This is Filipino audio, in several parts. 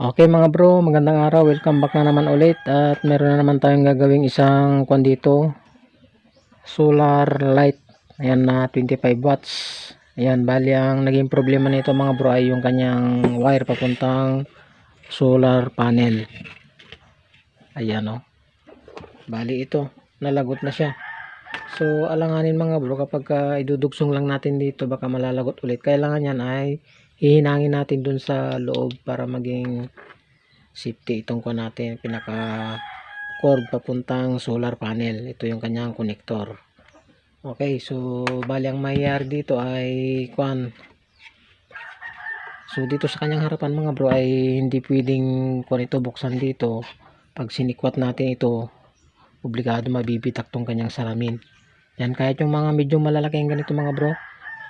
Okay mga bro, magandang araw. Welcome back na naman ulit at meron na naman tayong gagawing isang kwan dito. Solar light. Ayan na 25 watts. Ayan, bali ang naging problema nito mga bro ay yung kanyang wire papuntang solar panel. Ayan o. Bali ito, nalagot na siya. So alanganin mga bro kapag ah, idudugsong lang natin dito baka malalagot ulit. Kailangan yan ay hihinangin natin dun sa loob para maging safety itong ko natin pinaka cord papuntang solar panel. Ito yung kanyang connector. Okay so bali ang mayayari dito ay kwan. So dito sa kanyang harapan mga bro ay hindi pwedeng kwan ito buksan dito. Pag sinikwat natin ito obligado mabibitak tong kanyang salamin. Yan kahit yung mga medyo malalaking ganito mga bro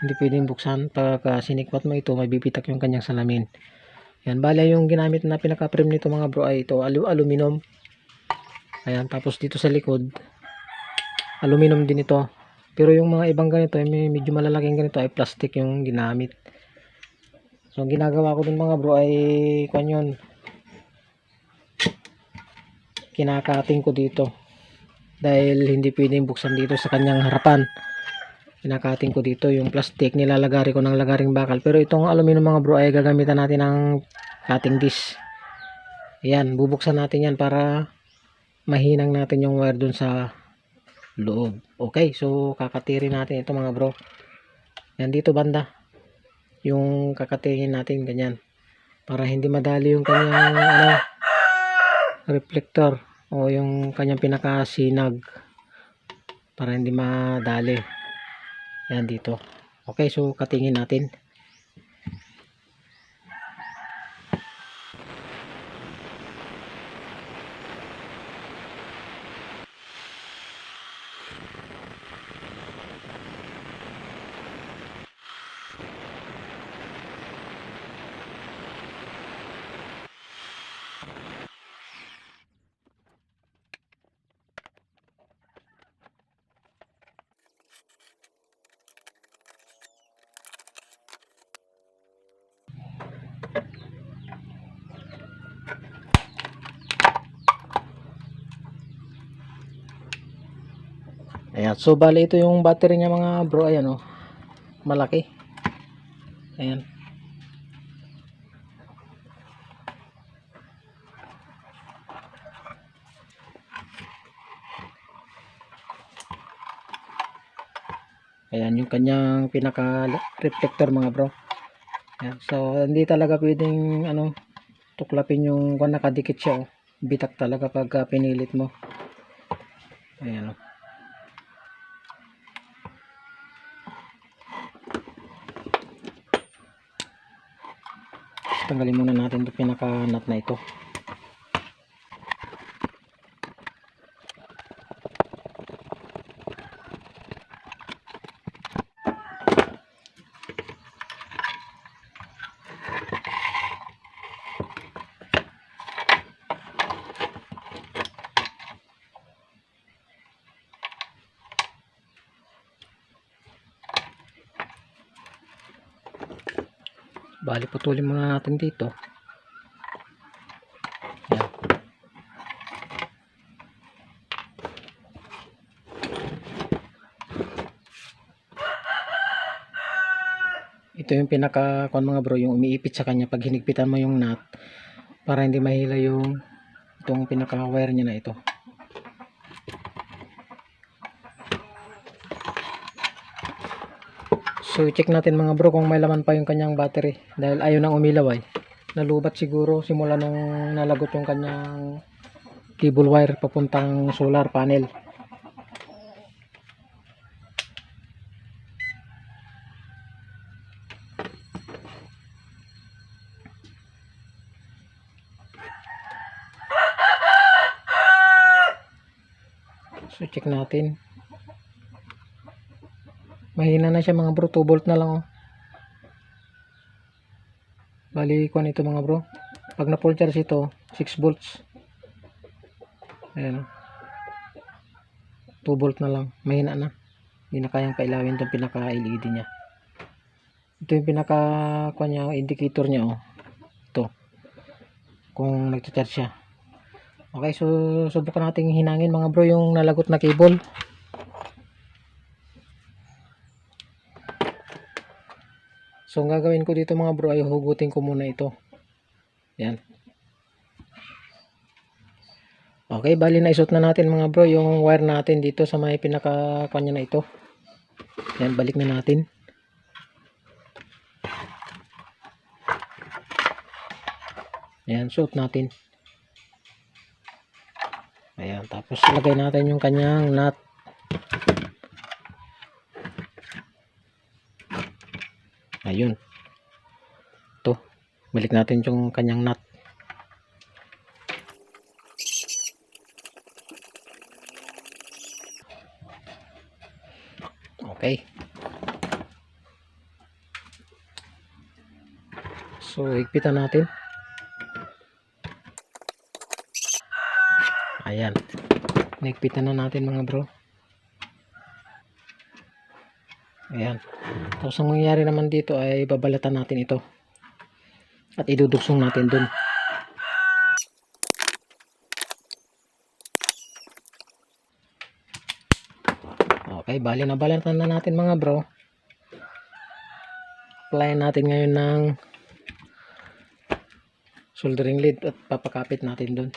hindi pwedeng buksan. Pag uh, sinikwat mo ito mabibitak yung kanyang salamin. Yan bali yung ginamit na pinaka frame nito mga bro ay ito alu aluminum. Ayan tapos dito sa likod aluminum din ito. Pero yung mga ibang ganito ay may medyo malalaking ganito ay plastic yung ginamit. So ginagawa ko dun mga bro ay kwan yun. Kinakating ko dito. Dahil hindi pwedeng buksan dito sa kanyang harapan kinakating ko dito yung plastic. Nilalagari ko ng lagaring bakal. Pero itong aluminum mga bro ay gagamitan natin ng cutting disc ayan bubuksan natin yan para mahinang natin yung wire dun sa loob. Okay so kakatirin natin ito mga bro. Yan dito banda. Yung kakatirin natin ganyan. Para hindi madali yung kanyang ano, reflector o yung kanyang pinakasinag. Para hindi madali yan dito. Okay, so katingin natin. Ayan, so bali ito yung battery niya mga bro, ayan oh. Malaki. Ayan. Ayan yung kanyang pinaka reflector mga bro. Ayan, so hindi talaga pwedeng ano tuklapin yung kung nakadikit siya oh. Bitak talaga pag ah, pinilit mo. Ayan oh. Tanggalin muna natin itong pinaka nut na ito bali putulin muna natin dito. Ito yung pinaka kon mga bro yung umiipit sa kanya pag hinigpitan mo yung nut para hindi mahila yung itong pinaka wire niya na ito So check natin mga bro kung may laman pa yung kanyang battery dahil ayaw nang umilaw ay. Nalubat siguro simula nung nalagot yung kanyang cable wire papuntang solar panel. So check natin. Mahina na siya mga bro. 2 volt na lang oh. Bali ko ito mga bro. Pag na full charge ito, 6 volts. Ayan oh. 2 volt na lang. Mahina na. Hindi na kayang pailawin itong pinaka LED niya. Ito yung pinaka kuha niya, indicator niya oh. Ito. kung nagchat siya okay so subukan natin hinangin mga bro yung nalagot na cable so ang gagawin ko dito mga bro ay hugutin ko muna ito yan okay bali na isot na natin mga bro yung wire natin dito sa may pinaka kanya na ito yan balik na natin Ayan, suot natin. Ayan, tapos lagay natin yung kanyang nut. Ayun. Ito. Balik natin yung kanyang nut. Okay. So, higpitan natin. Ayan. Nagpitan na natin mga bro. Ayan. Tapos ang mangyayari naman dito ay babalatan natin ito. At iduduksong natin dun. Okay, bali na balatan na natin mga bro. Apply natin ngayon ng soldering lead at papakapit natin dun.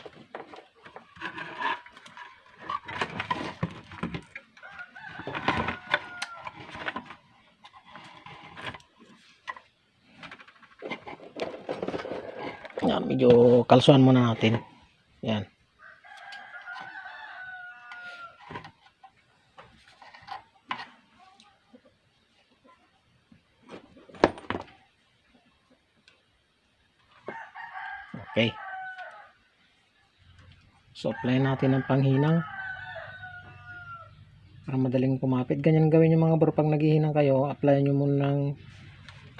Yan, medyo kalsuhan muna natin. Yan. Okay. So, natin ng panghinang. Para madaling kumapit. Ganyan gawin yung mga bro pag naghihinang kayo. Apply nyo muna ng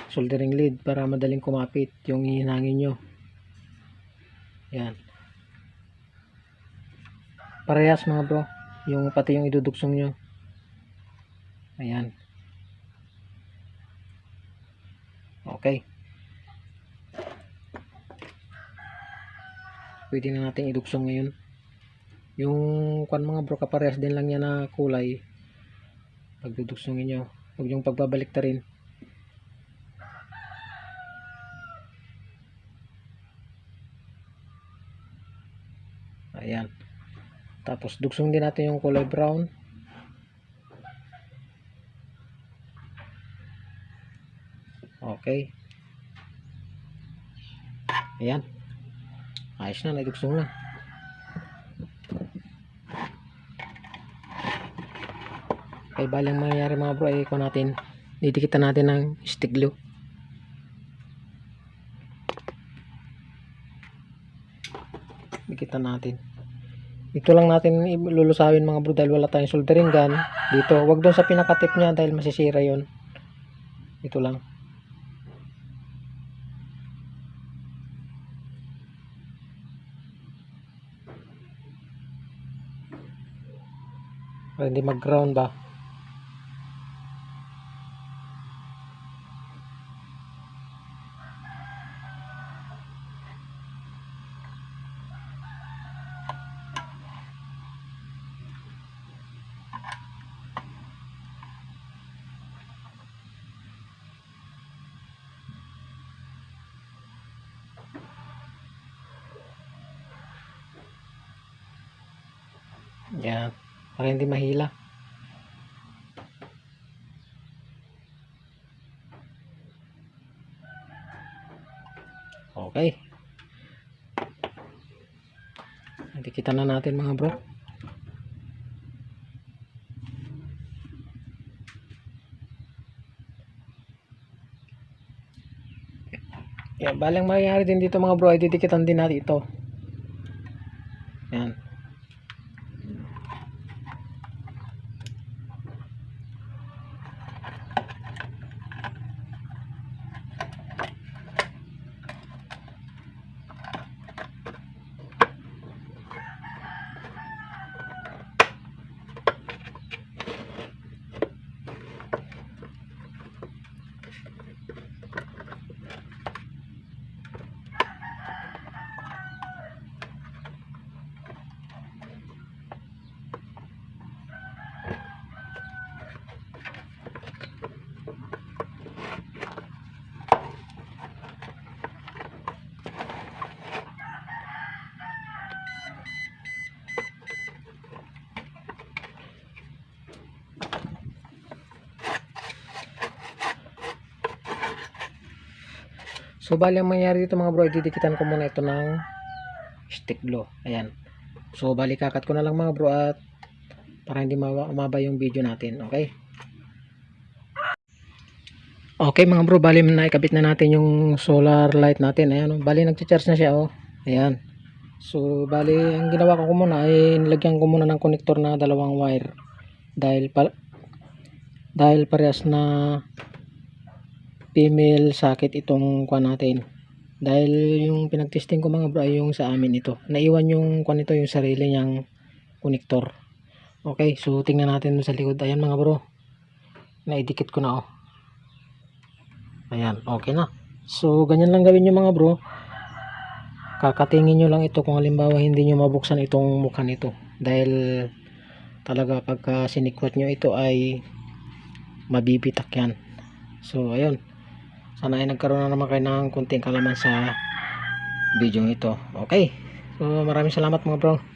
soldering lead para madaling kumapit yung hihinangin nyo. Yan. Parehas mga bro. Yung pati yung iduduksong nyo. Ayan. Okay. Pwede na natin iduksong ngayon. Yung kwan mga bro, kaparehas din lang yan na kulay. Pagduduksongin nyo. Huwag yung pagbabalik ta rin. Ayan. Tapos dugsong din natin yung kulay brown. Okay. Ayan. Ayos na, nagdugsong na. Okay, balang mangyayari mga bro, ay ko natin, didikitan natin ng stick glue. Dikitan natin. Ito lang natin lulusawin mga bro dahil wala tayong soldering gun. Dito, wag doon sa pinakatip niya dahil masisira yon. Ito lang. Para hindi mag-ground ba? Yan. Para hindi mahila. Okay. Hindi kita na natin mga bro. Yan, balang mangyayari din dito mga bro, ay didikitan din natin ito. So, bali ang mangyari dito mga bro, didikitan ko muna ito ng stick glue. Ayan. So, bali kakat ko na lang mga bro at para hindi umaba yung video natin. Okay? Okay mga bro, bali naikabit na natin yung solar light natin. Ayan, oh. bali nagcha-charge na siya oh. Ayan. So, bali ang ginawa ko muna ay nilagyan ko muna ng connector na dalawang wire. Dahil pa dahil parehas na female socket itong kwan natin. Dahil yung pinagtesting ko mga bro ay yung sa amin ito. Naiwan yung kwan ito yung sarili niyang connector. Okay, so tingnan natin sa likod. Ayan mga bro. Naidikit ko na oh. Ayan, okay na. So, ganyan lang gawin nyo mga bro. Kakatingin nyo lang ito kung halimbawa hindi nyo mabuksan itong mukha nito. Dahil talaga pagka sinikwat nyo ito ay mabibitak yan. So, ayun. Sana ay nagkaroon na naman kayo ng kunting kalaman sa video ito. Okay. So, maraming salamat mga bro.